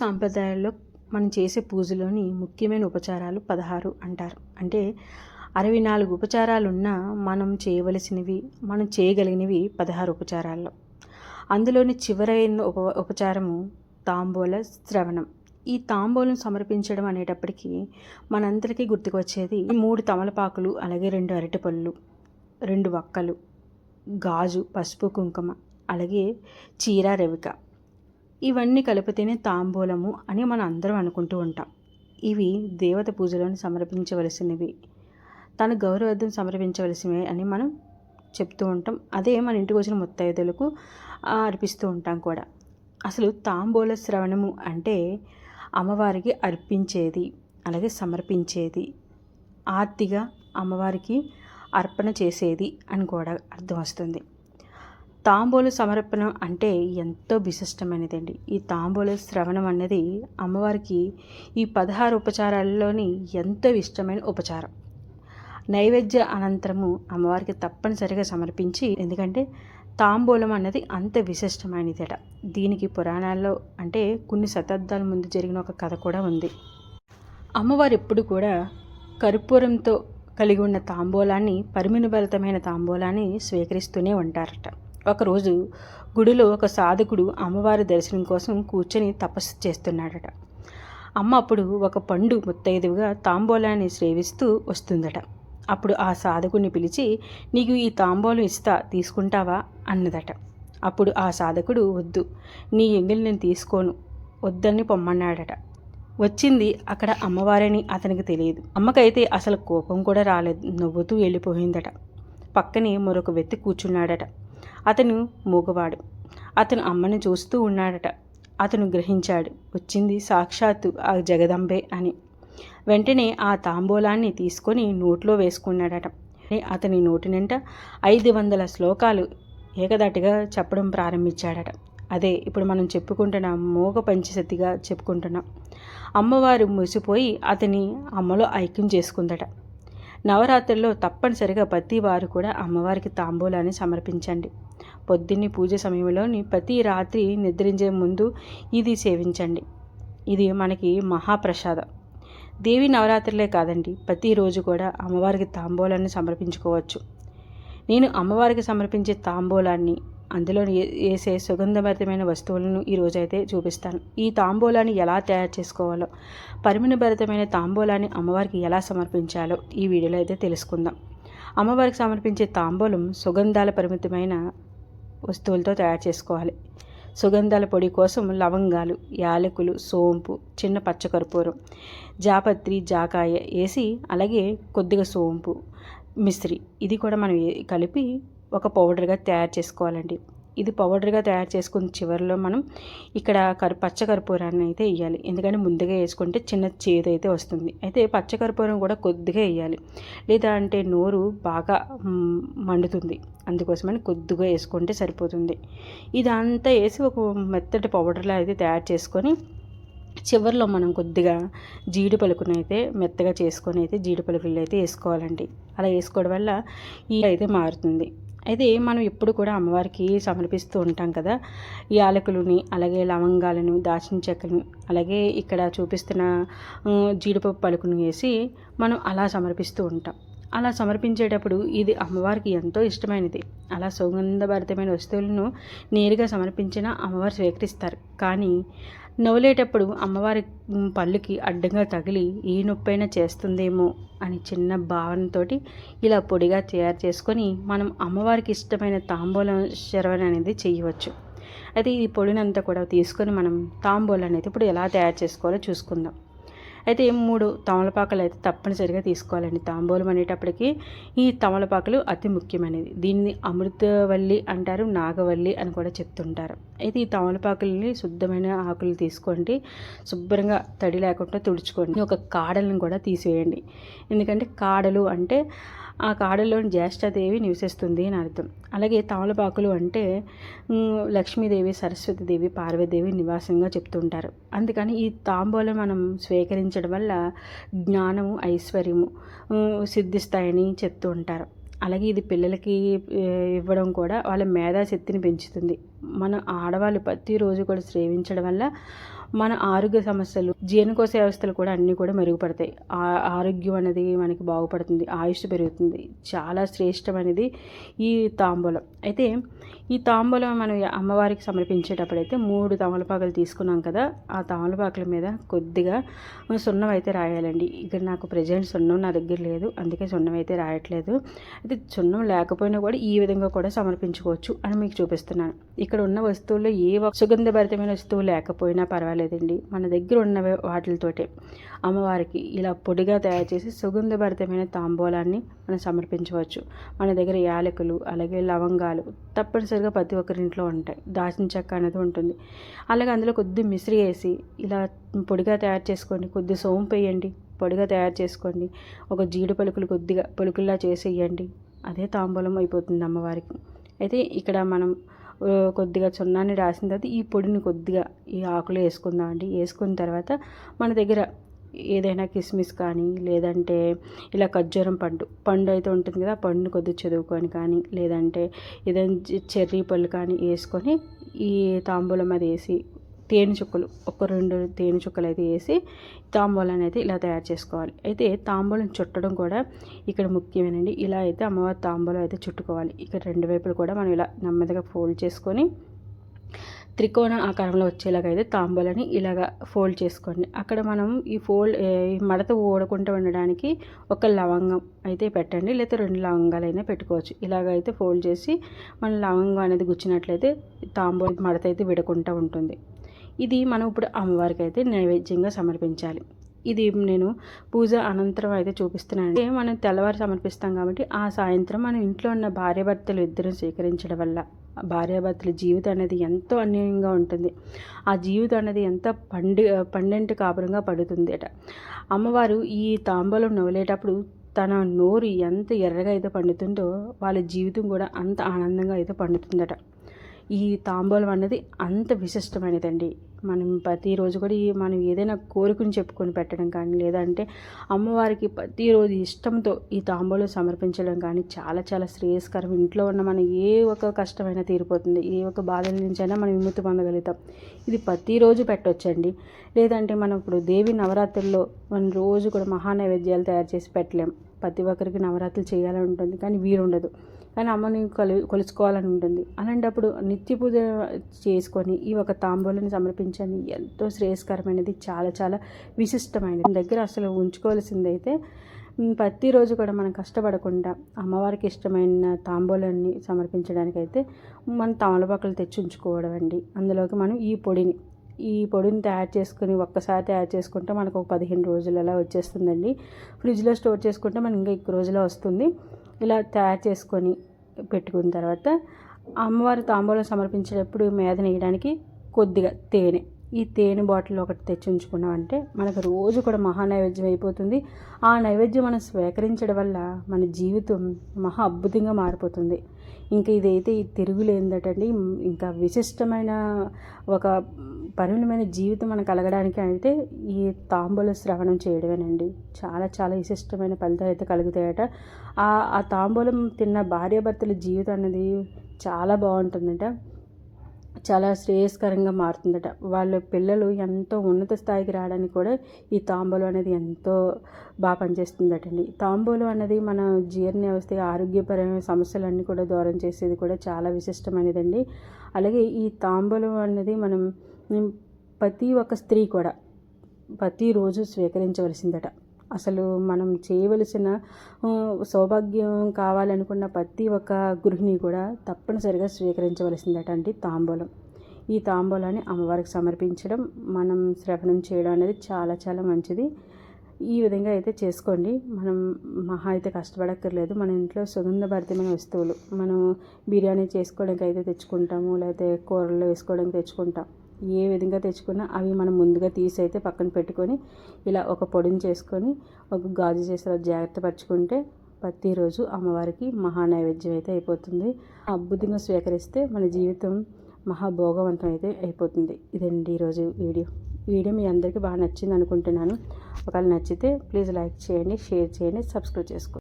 సాంప్రదాయాల్లో మనం చేసే పూజలోని ముఖ్యమైన ఉపచారాలు పదహారు అంటారు. అంటే అరవై నాలుగు ఉపచారాలున్నా మనం చేయవలసినవి మనం చేయగలిగినవి పదహారు ఉపచారాల్లో. అందులోని చివరైన ఉప ఉపచారము తాంబూల శ్రవణం. ఈ తాంబూలం సమర్పించడం అనేటప్పటికీ మనందరికీ గుర్తుకొచ్చేది మూడు తమలపాకులు అలాగే రెండు అరటిపళ్ళు రెండు వక్కలు గాజు పసుపు కుంకుమ అలాగే చీర రవిక. ఇవన్నీ కలిపితేనే తాంబూలము అని మనం అందరం అనుకుంటూ ఉంటాం. ఇవి దేవత పూజలను సమర్పించవలసినవి. తన గౌరవార్థం సమర్పించవలసినవి అని మనం చెప్తూ ఉంటాం. అదే మన ఇంటికి వచ్చిన ముత్తైదులకు అర్పిస్తూ ఉంటాం కూడా. అసలు తాంబూల శ్రవణము అంటే అమ్మవారికి అర్పించేది అలాగే సమర్పించేది ఆర్తిగా అమ్మవారికి అర్పణ చేసేది అని కూడా అర్థం వస్తుంది. తాంబూల సమర్పణం అంటే ఎంతో విశిష్టమైనదండి. ఈ తాంబూల శ్రవణం అనేది అమ్మవారికి ఈ పదహారు ఉపచారాల్లోని ఎంతో ఇష్టమైన ఉపచారం. నైవేద్య అనంతరము అమ్మవారికి తప్పనిసరిగా సమర్పించి ఎందుకంటే తాంబూలం అన్నది అంత విశిష్టమైనదట. దీనికి పురాణాల్లో అంటే కొన్ని శతాబ్దాల ముందు జరిగిన ఒక కథ కూడా ఉంది. అమ్మవారు ఎప్పుడు కూడా కర్పూరంతో కలిగి ఉన్న తాంబూలాన్ని పరిమిణభరితమైన తాంబూలాన్ని స్వీకరిస్తూనే ఉంటారట. ఒకరోజు గుడిలో ఒక సాధకుడు అమ్మవారి దర్శనం కోసం కూర్చొని తపస్సు చేస్తున్నాడట. అమ్మ అప్పుడు ఒక పండు ముత్తైదువుగా తాంబూలాన్ని సేవిస్తూ వస్తుందట. అప్పుడు ఆ సాధకుడిని పిలిచి నీకు ఈ తాంబూలం ఇస్తా తీసుకుంటావా? అన్నదట. అప్పుడు ఆ సాధకుడు వద్దు నీ ఎంగిల్ నేను తీసుకోను వద్దని పొమ్మన్నాడట. వచ్చింది అక్కడ అమ్మవారని అతనికి తెలియదు. అమ్మకైతే అసలు కోపం కూడా రాలేదు నవ్వుతూ వెళ్ళిపోయిందట. పక్కనే మరొక వ్యక్తి కూర్చున్నాడట. అతను మూగవాడు. అతను అమ్మని చూస్తూ ఉన్నాడట. అతను గ్రహించాడు. వచ్చింది సాక్షాత్తు ఆ జగదంబే అని. వెంటనే ఆ తాంబూలాన్ని తీసుకొని నోట్లో వేసుకున్నాడట. అతని నోటి నింట ఐదు వందల శ్లోకాలు ఏకదాటిగా చెప్పడం ప్రారంభించాడట. అదే ఇప్పుడు మనం చెప్పుకుంటున్న మోగ పంచసతిగా చెప్పుకుంటున్నాం. అమ్మవారు మురిసిపోయి అతని అమ్మలో ఐక్యం చేసుకుందట. నవరాత్రుల్లో తప్పనిసరిగా ప్రతి వారు కూడా అమ్మవారికి తాంబూలాన్ని సమర్పించండి. పొద్దున్నే పూజ సమయంలోని ప్రతి రాత్రి నిద్రించే ముందు ఇది సేవించండి. ఇది మనకి మహాప్రసాదం. దేవి నవరాత్రులే కాదండి ప్రతిరోజు కూడా అమ్మవారికి తాంబూలాన్ని సమర్పించుకోవచ్చు. నేను అమ్మవారికి సమర్పించే తాంబూలాన్ని అందులో వేసే సుగంధభరితమైన వస్తువులను ఈరోజైతే చూపిస్తాను. ఈ తాంబూలాన్ని ఎలా తయారు చేసుకోవాలో పరిమళభరితమైన తాంబూలాన్ని అమ్మవారికి ఎలా సమర్పించాలో ఈ వీడియోలో అయితే తెలుసుకుందాం. అమ్మవారికి సమర్పించే తాంబూలం సుగంధాల పరిమితమైన వస్తువులతో తయారు చేసుకోవాలి. సుగంధాల పొడి కోసం లవంగాలు యాలకులు సోంపు చిన్న పచ్చకర్పూరం జాపత్రి జాకాయ వేసి అలాగే కొద్దిగా సోంపు మిశ్రి ఇది కూడా మనం కలిపి ఒక పౌడర్గా తయారు చేసుకోవాలండి. ఇది పౌడర్గా తయారు చేసుకున్న చివరిలో మనం ఇక్కడ కరు పచ్చకర్పూరాన్ని అయితే వేయాలి ఎందుకంటే ముందుగా వేసుకుంటే చిన్న చేదు అయితే వస్తుంది. అయితే పచ్చకర్పూరం కూడా కొద్దిగా వేయాలి లేదా అంటే నోరు బాగా మండుతుంది. అందుకోసమని కొద్దిగా వేసుకుంటే సరిపోతుంది. ఇదంతా వేసి ఒక మెత్తటి పౌడర్లా అయితే తయారు చేసుకొని చివరిలో మనం కొద్దిగా జీడి పలుకును అయితే మెత్తగా చేసుకొని అయితే జీడి పలుకులు అయితే వేసుకోవాలండి. అలా వేసుకోవడం వల్ల ఈ అయితే మారుతుంది. అయితే మనం ఎప్పుడు కూడా అమ్మవారికి సమర్పిస్తూ ఉంటాం కదా. యాలకులని అలాగే లవంగాలను దాచిన చెక్కలను అలాగే ఇక్కడ చూపిస్తున్న జీడిపప్పు పలుకును వేసి మనం అలా సమర్పిస్తూ ఉంటాం. అలా సమర్పించేటప్పుడు ఇది అమ్మవారికి ఎంతో ఇష్టమైనది. అలా సుగంధభరితమైన వస్తువులను నేరుగా సమర్పించిన అమ్మవారు స్వీకరిస్తారు. కానీ నవ్వులేటప్పుడు అమ్మవారి పళ్ళుకి అడ్డంగా తగిలి ఏ నొప్పైనా చేస్తుందేమో అని చిన్న భావనతోటి ఇలా పొడిగా తయారు చేసుకొని మనం అమ్మవారికి ఇష్టమైన తాంబూలం శరవణ అనేది చేయవచ్చు. అయితే ఈ పొడినంతా కూడా తీసుకొని మనం తాంబూలం అనేది ఇప్పుడు ఎలా తయారు చేసుకోవాలో చూసుకుందాం. అయితే మూడు తమలపాకులు అయితే తప్పనిసరిగా తీసుకోవాలండి. తాంబూలం అనేటప్పటికి ఈ తమలపాకులు అతి ముఖ్యమైనది. దీన్ని అమృతవల్లి అంటారు నాగవల్లి అని కూడా చెప్తుంటారు. అయితే ఈ తమలపాకుల్ని శుద్ధమైన ఆకులు తీసుకోండి. శుభ్రంగా తడి లేకుండా తుడుచుకోండి. ఒక కాడలను కూడా తీసివేయండి ఎందుకంటే కాడలు అంటే ఆ కాడలోని జ్యేష్ఠదేవి నివసిస్తుంది అని అర్థం. అలాగే తమలపాకులు అంటే లక్ష్మీదేవి సరస్వతీదేవి పార్వతీదేవి నివాసంగా చెప్తుంటారు అందుకని ఈ తాంబూలం మనం స్వీకరించడం వల్ల జ్ఞానము ఐశ్వర్యము సిద్ధిస్తాయని చెప్తూ ఉంటారు. అలాగే ఇది పిల్లలకి ఇవ్వడం కూడా వాళ్ళ మేధాశక్తిని పెంచుతుంది. మన ఆడవాళ్ళు ప్రతిరోజు కూడా సేవించడం వల్ల మన ఆరోగ్య సమస్యలు జీర్ణకోశ వ్యవస్థలు కూడా అన్నీ కూడా మెరుగుపడతాయి. ఆ- ఆరోగ్యం అనేది మనకి బాగుపడుతుంది ఆయుష్ పెరుగుతుంది. చాలా శ్రేష్టమైనది ఈ తాంబూలం. అయితే ఈ తాంబూలం మనం అమ్మవారికి సమర్పించేటప్పుడు అయితే మూడు తమలపాకులు తీసుకున్నాం కదా ఆ తమలపాకుల మీద కొద్దిగా సున్నం అయితే రాయాలండి. ఇక్కడ నాకు ప్రజెంట్ సున్నం నా దగ్గర లేదు అందుకే సున్నం అయితే రాయట్లేదు. అయితే సున్నం లేకపోయినా కూడా ఈ విధంగా కూడా సమర్పించుకోవచ్చు అని మీకు చూపిస్తున్నాను. ఇక్కడ ఉన్న వస్తువుల్లో ఏ సుగంధభరితమైన వస్తువు లేకపోయినా పర్వాలేదండి. మన దగ్గర ఉన్న వాటితోటే అమ్మవారికి ఇలా పొడిగా తయారు చేసి సుగంధభరితమైన తాంబూలాన్ని మనం సమర్పించవచ్చు. మన దగ్గర యాలకులు అలాగే లవంగాలు తప్పనిసరి తప్పనిసరిగా ప్రతి ఒక్కరింట్లో ఉంటాయి. దాచిన చెక్క అనేది ఉంటుంది. అలాగే అందులో కొద్ది మిశ్రి వేసి ఇలా పొడిగా తయారు చేసుకోండి. కొద్ది సోంపు వేయండి. పొడిగా తయారు చేసుకోండి. ఒక జీడి పలుకులు కొద్దిగా పలుకుల్లా చేసేయండి. అదే తాంబూలం అయిపోతుంది అమ్మవారికి. అయితే ఇక్కడ మనం కొద్దిగా చున్నాన్ని రాసిన తర్వాత ఈ పొడిని కొద్దిగా ఈ ఆకులు వేసుకుందామండి. వేసుకున్న తర్వాత మన దగ్గర ఏదైనా కిస్మిస్ కానీ లేదంటే ఇలా ఖర్జూరం పండు పండు అయితే ఉంటుంది కదా పండుని కొద్దిగా చదువుకొని కానీ లేదంటే ఏదైనా చెర్రీ పళ్ళు కానీ వేసుకొని ఈ తాంబూలం అది వేసి తేనె చుక్కలు ఒక రెండు తేనె చుక్కలు అయితే వేసి తాంబూలాన్ని అయితే ఇలా తయారు చేసుకోవాలి. అయితే తాంబూలం చుట్టడం కూడా ఇక్కడ ముఖ్యమేనండి. ఇలా అయితే అమ్మవారి తాంబూలం అయితే చుట్టుకోవాలి. ఇక్కడ రెండు వైపులు కూడా మనం ఇలా నెమ్మదిగా ఫోల్డ్ చేసుకొని త్రికోణ ఆకారంలో వచ్చేలాగా అయితే తాంబూలని ఇలాగా ఫోల్డ్ చేసుకోండి. అక్కడ మనం ఈ ఫోల్డ్ ఈ మడత ఓడకుండా ఉండడానికి ఒక లవంగం అయితే పెట్టండి. లేకపోతే రెండు లవంగాలైనా పెట్టుకోవచ్చు. ఇలాగ అయితే ఫోల్డ్ చేసి మనం లవంగం అనేది గుచ్చినట్లయితే తాంబూల మడత అయితే విడకుండా ఉంటుంది. ఇది మనం ఇప్పుడు అమ్మవారికి అయితే నైవేద్యంగా సమర్పించాలి. ఇది నేను పూజ అనంతరం అయితే చూపిస్తున్నాను అంటే మనం తెల్లవారు సమర్పిస్తాం కాబట్టి ఆ సాయంత్రం మనం ఇంట్లో ఉన్న భార్యాభర్తలు ఇద్దరు స్వీకరించడం వల్ల భార్యాభర్తల జీవితం అనేది ఎంతో అన్యాయంగా ఉంటుంది. ఆ జీవితం అనేది ఎంత పండి పండంటి కాపురంగా పడుతుంది అట అమ్మవారు ఈ తాంబూలం నవ్వులేటప్పుడు తన నోరు ఎంత ఎర్రగా అయితే పండుతుందో వాళ్ళ జీవితం కూడా అంత ఆనందంగా అయితే పండుతుందట. ఈ తాంబూలం అన్నది అంత విశిష్టమైనదండి. మనం ప్రతిరోజు కూడా ఈ మనం ఏదైనా కోరికను చెప్పుకొని పెట్టడం కానీ లేదంటే అమ్మవారికి ప్రతిరోజు ఇష్టంతో ఈ తాంబూలం సమర్పించడం కానీ చాలా చాలా శ్రేయస్కరం. ఇంట్లో ఉన్న మనం ఏ ఒక కష్టమైనా తీరిపోతుంది. ఏ ఒక బాధల నుంచైనా మనం విముక్తి పొందగలుగుతాం. ఇది ప్రతిరోజు పెట్టొచ్చండి. లేదంటే మనం ఇప్పుడు దేవి నవరాత్రుల్లో మనం రోజు కూడా మహా నైవేద్యాలు తయారు చేసి పెట్టలేం. ప్రతి ఒక్కరికి నవరాత్రులు చేయాలని ఉంటుంది కానీ వీరుండదు కానీ అమ్మని కొలు కొలుచుకోవాలని ఉంటుంది. అలాంటప్పుడు నిత్య పూజ చేసుకొని ఈ ఒక తాంబూలని సమర్పించండి. ఎంతో శ్రేయస్కరమైనది చాలా చాలా విశిష్టమైనది. మన దగ్గర అసలు ఉంచుకోవాల్సింది అయితే ప్రతిరోజు కూడా మనం కష్టపడకుండా అమ్మవారికి ఇష్టమైన తాంబూలాన్ని సమర్పించడానికైతే మనం తమలపాకులు తెచ్చి ఉంచుకోవడం అండి. అందులోకి మనం ఈ పొడిని ఈ పొడిని తయారు చేసుకుని ఒక్కసారి తయారు చేసుకుంటే మనకు ఒక పదిహేను రోజులలో వచ్చేస్తుందండి. ఫ్రిడ్జ్లో స్టోర్ చేసుకుంటే మనకి ఇంకా ఎక్కువ రోజులో వస్తుంది. ఇలా తయారు చేసుకొని పెట్టుకున్న తర్వాత అమ్మవారి తాంబూలం సమర్పించేటప్పుడు మేద నేయడానికి కొద్దిగా తేనె. ఈ తేనె బాటిల్ ఒకటి తెచ్చి ఉంచుకున్నామంటే మనకు రోజు కూడా మహా నైవేద్యం అయిపోతుంది. ఆ నైవేద్యం మనం స్వీకరించడం వల్ల మన జీవితం మహా అద్భుతంగా మారిపోతుంది. ఇంకా ఇదైతే ఈ తిరుగులేందటండి ఇంకా విశిష్టమైన ఒక పరిమళమైన జీవితం మనకు కలగడానికి అయితే ఈ తాంబూల శ్రవణం చేయడమేనండి. చాలా చాలా విశిష్టమైన ఫలితాలు అయితే కలుగుతాయట. ఆ ఆ తాంబూలం తిన్న భార్యాభర్తల జీవితం అనేది చాలా బాగుంటుందట. చాలా శ్రేయస్కరంగా మారుతుందట. వాళ్ళ పిల్లలు ఎంతో ఉన్నత స్థాయికి రావడానికి కూడా ఈ తాంబూలం అనేది ఎంతో బాగా పనిచేస్తుందటండి. తాంబూలం అనేది మన జీర్ణ వ్యవస్థ ఆరోగ్యపరమైన సమస్యలన్నీ కూడా దూరం చేసేది కూడా చాలా విశిష్టమైనదండి. అలాగే ఈ తాంబూలం అనేది మనం ప్రతి ఒక్క స్త్రీ కూడా ప్రతిరోజు స్వీకరించవలసిందట. అసలు మనం చేయవలసిన సౌభాగ్యం కావాలనుకున్న ప్రతి ఒక్క గృహిణి కూడా తప్పనిసరిగా స్వీకరించవలసిందట అండి తాంబూలం. ఈ తాంబూలాన్ని అమ్మవారికి సమర్పించడం మనం శ్రవణం చేయడం అనేది చాలా చాలా మంచిది. ఈ విధంగా అయితే చేసుకోండి. మనం మహా అయితే కష్టపడక్కర్లేదు. మన ఇంట్లో సుగంధ భరితమైన వస్తువులు మనం బిర్యానీ చేసుకోవడానికి అయితే తెచ్చుకుంటాము లేకపోతే కూరల్లో వేసుకోవడానికి తెచ్చుకుంటాం. ఏ విధంగా తెచ్చుకున్నా అవి మనం ముందుగా తీసి అయితే పక్కన పెట్టుకొని ఇలా ఒక పొడిని చేసుకొని ఒక గాజు చేసి జాగ్రత్త పరుచుకుంటే ప్రతిరోజు అమ్మవారికి మహా నైవేద్యం అయితే అయిపోతుంది. అద్భుతంగా స్వీకరిస్తే మన జీవితం మహాభోగవంతం అయితే అయిపోతుంది. ఇదండి ఈరోజు వీడియో. వీడియో మీ అందరికీ బాగా నచ్చింది అనుకుంటున్నాను. ఒకవేళ నచ్చితే ప్లీజ్ లైక్ చేయండి షేర్ చేయండి సబ్స్క్రైబ్ చేసుకోండి.